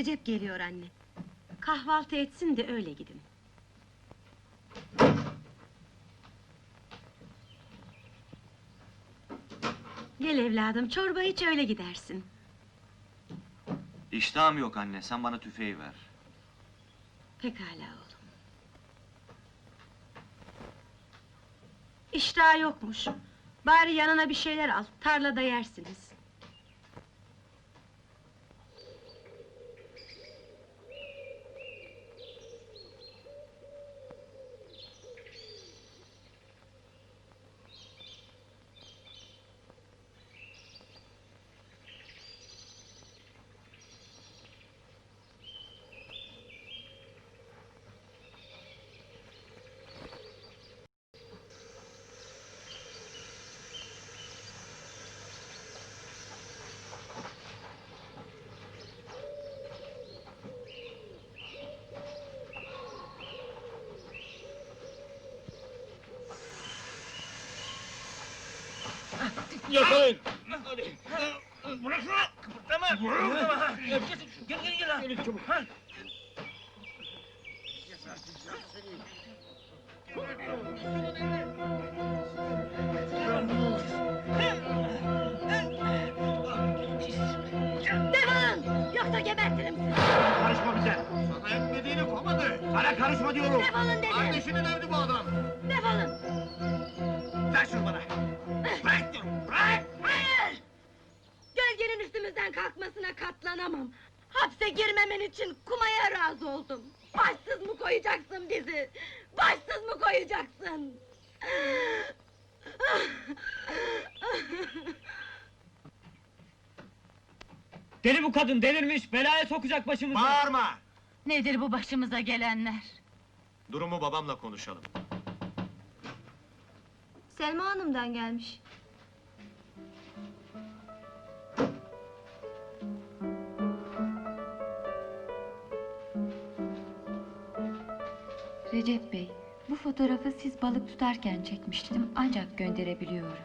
Recep geliyor anne. Kahvaltı etsin de öyle gidin. Gel evladım, çorba iç öyle gidersin. İştahım yok anne, sen bana tüfeği ver. Pekala oğlum. İştah yokmuş. Bari yanına bir şeyler al, tarlada yersiniz. Yakalayın! Hadi! Bırak şunu! Kıpırtlama! Kıpırtlama! Gel gel gel! Gelin çabuk! Ha? Defolun! Yoksa gebertirim sizi! Karışma bize! Sana etmediğini komadı! Sana karışma diyorum! Defolun dedim! Kardeşini dövdü bu adam! Defolun! Ver şunu bana! Üstümüzden kalkmasına katlanamam. Hapse girmemen için kumaya razı oldum. Başsız mı koyacaksın bizi? Başsız mı koyacaksın? Deli bu kadın delirmiş, belaya sokacak başımızı. Bağırma! Nedir bu başımıza gelenler? Durumu babamla konuşalım. Selma Hanım'dan gelmiş. Recep Bey, bu fotoğrafı siz balık tutarken çekmiştim ancak gönderebiliyorum.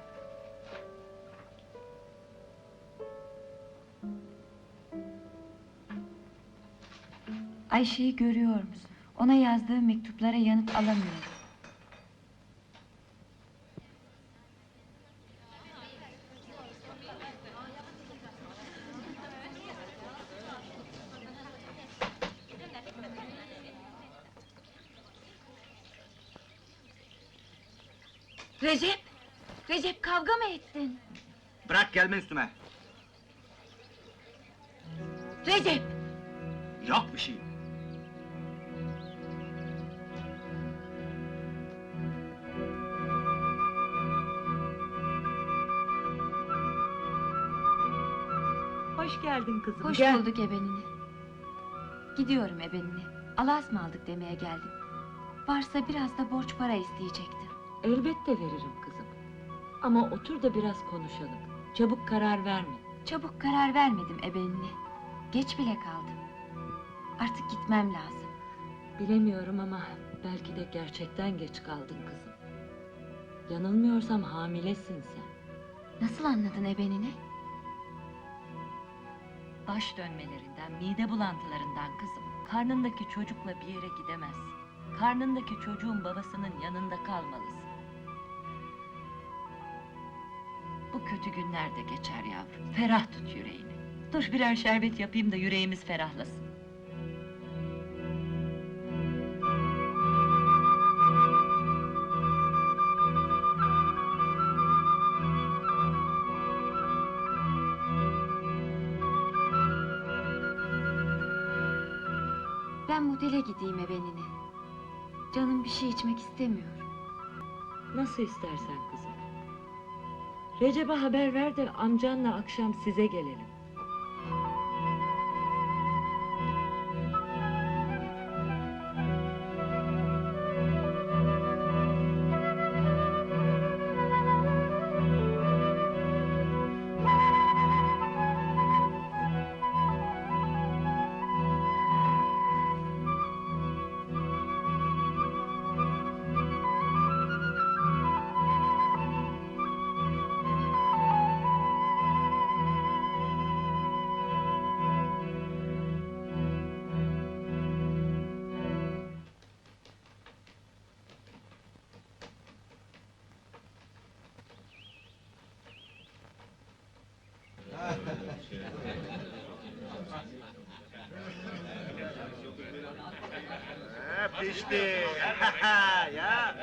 Ayşe'yi görüyor musun? Ona yazdığım mektuplara yanıt alamıyorum. Recep! Recep kavga mı ettin? Bırak gelme üstüme! Recep! Yok bir şey! Hoş geldin kızım. Hoş bulduk ebenini. Gidiyorum ebenini. Allah'a ısmarladık demeye geldim. Varsa biraz da borç para isteyecektim. Elbette veririm kızım. Ama otur da biraz konuşalım. Çabuk karar verme. Çabuk karar vermedim ebenini. Geç bile kaldım. Artık gitmem lazım. Bilemiyorum ama belki de gerçekten geç kaldın kızım. Yanılmıyorsam hamilesin sen. Nasıl anladın ebenini? Baş dönmelerinden, mide bulantılarından kızım. Karnındaki çocukla bir yere gidemezsin. Karnındaki çocuğun babasının yanında kalmalısın. Kötü günler de geçer yavrum. Ferah tut yüreğini. Dur birer şerbet yapayım da yüreğimiz ferahlasın. Ben motele gideyim ebenini. Canım bir şey içmek istemiyor. Nasıl istersen kızım. Recep'e haber ver de amcanla akşam size gelelim. Geçti. ya.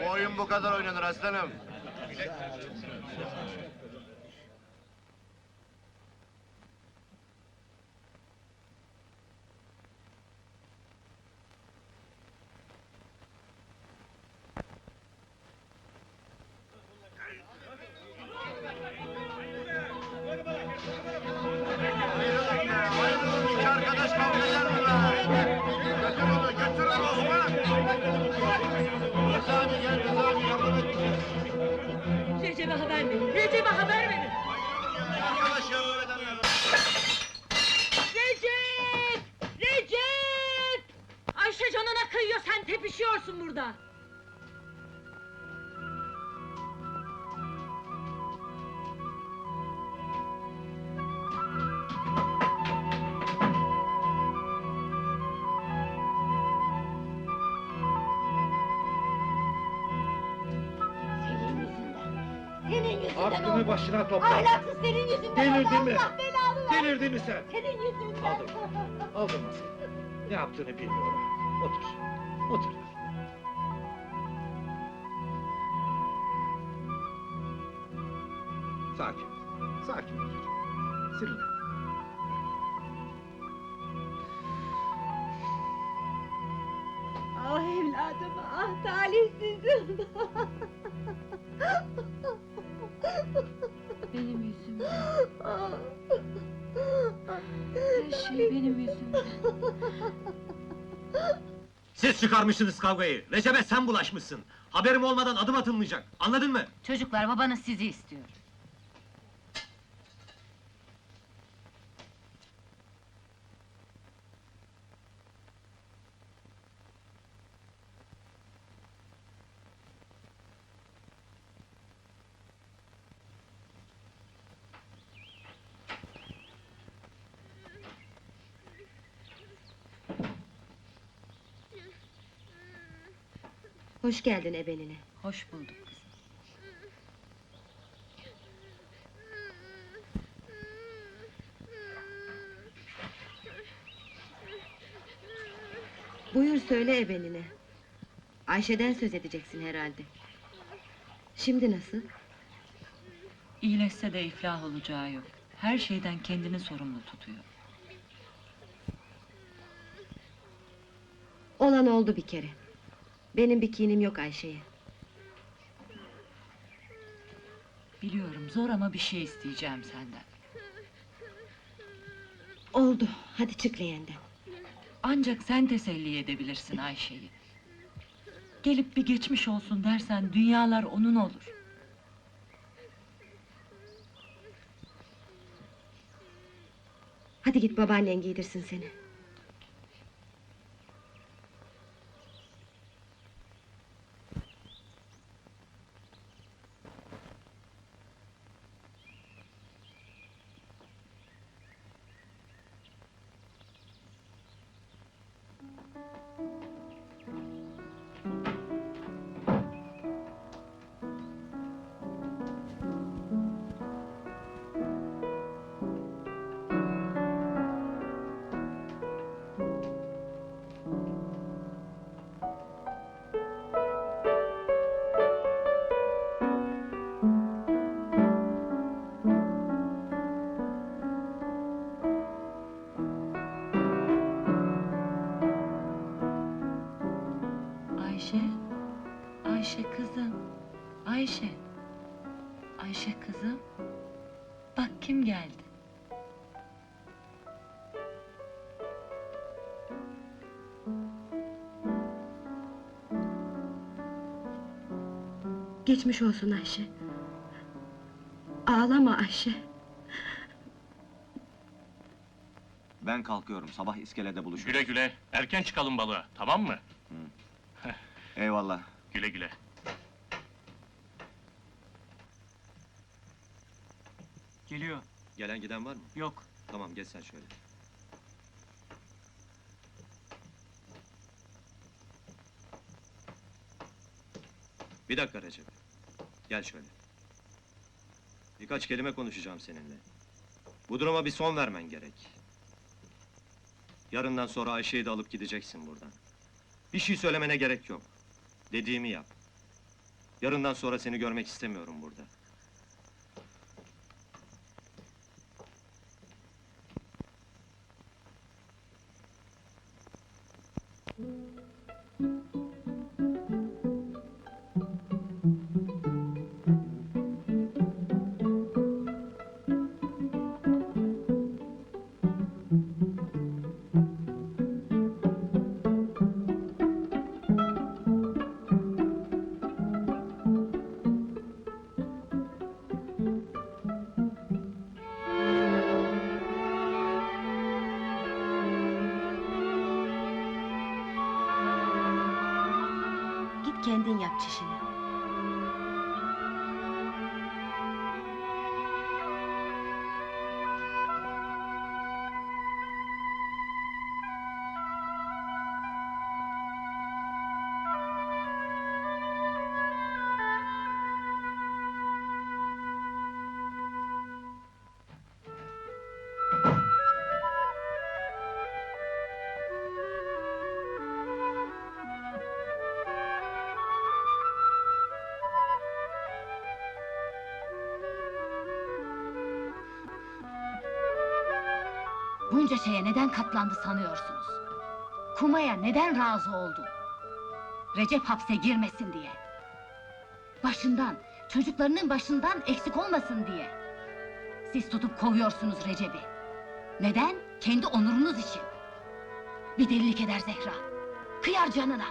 Bu oyun bu kadar oynanır aslanım. Tepişiyorsun burada! Senin yüzünden! Senin yüzünden Aklını oldu! başına topla. Ahlaksız senin yüzünden Delirdin oldu! mi? Allah belanı versin! Delirdin mi sen? Senin yüzünden! Aldırma. Aldırma seni. Ne yaptığını bilmiyorum. Otur. Otur. Sakin. Sakin ol. Sinirlen. Ah evladım, ah talihsizim! Benim yüzümden. Her şey benim yüzümden. Siz çıkarmışsınız kavgayı. Recep'e sen bulaşmışsın. Haberim olmadan adım atılmayacak. Anladın mı? Çocuklar babanız sizi istiyor. Hoş geldin ebenine. Hoş bulduk kızım. Buyur söyle ebenine. Ayşe'den söz edeceksin herhalde. Şimdi nasıl? İyileşse de iflah olacağı yok. Her şeyden kendini sorumlu tutuyor. Olan oldu bir kere. Benim bir kinim yok Ayşe'ye. Biliyorum zor ama bir şey isteyeceğim senden. Oldu, hadi çık leğenden. Ancak sen teselli edebilirsin Ayşe'yi. Gelip bir geçmiş olsun dersen dünyalar onun olur. Hadi git babaannen giydirsin seni. Ayşe, Ayşe kızım. Bak kim geldi. Geçmiş olsun Ayşe. Ağlama Ayşe. Ben kalkıyorum. Sabah iskelede buluşuruz. Güle güle. Erken çıkalım balığa, tamam mı? Eyvallah. Güle güle. Geliyor. Gelen giden var mı? Yok. Tamam geç sen şöyle. Bir dakika Recep. Gel şöyle. Birkaç kelime konuşacağım seninle. Bu duruma bir son vermen gerek. Yarından sonra Ayşe'yi de alıp gideceksin buradan. Bir şey söylemene gerek yok. Dediğimi yap. Yarından sonra seni görmek istemiyorum burada. Kendin yap çişini. Bunca şeye neden katlandı sanıyorsunuz? Kumaya neden razı oldu? Recep hapse girmesin diye. Başından, çocuklarının başından eksik olmasın diye. Siz tutup kovuyorsunuz Recep'i. Neden? Kendi onurunuz için. Bir delilik eder Zehra. Kıyar canına.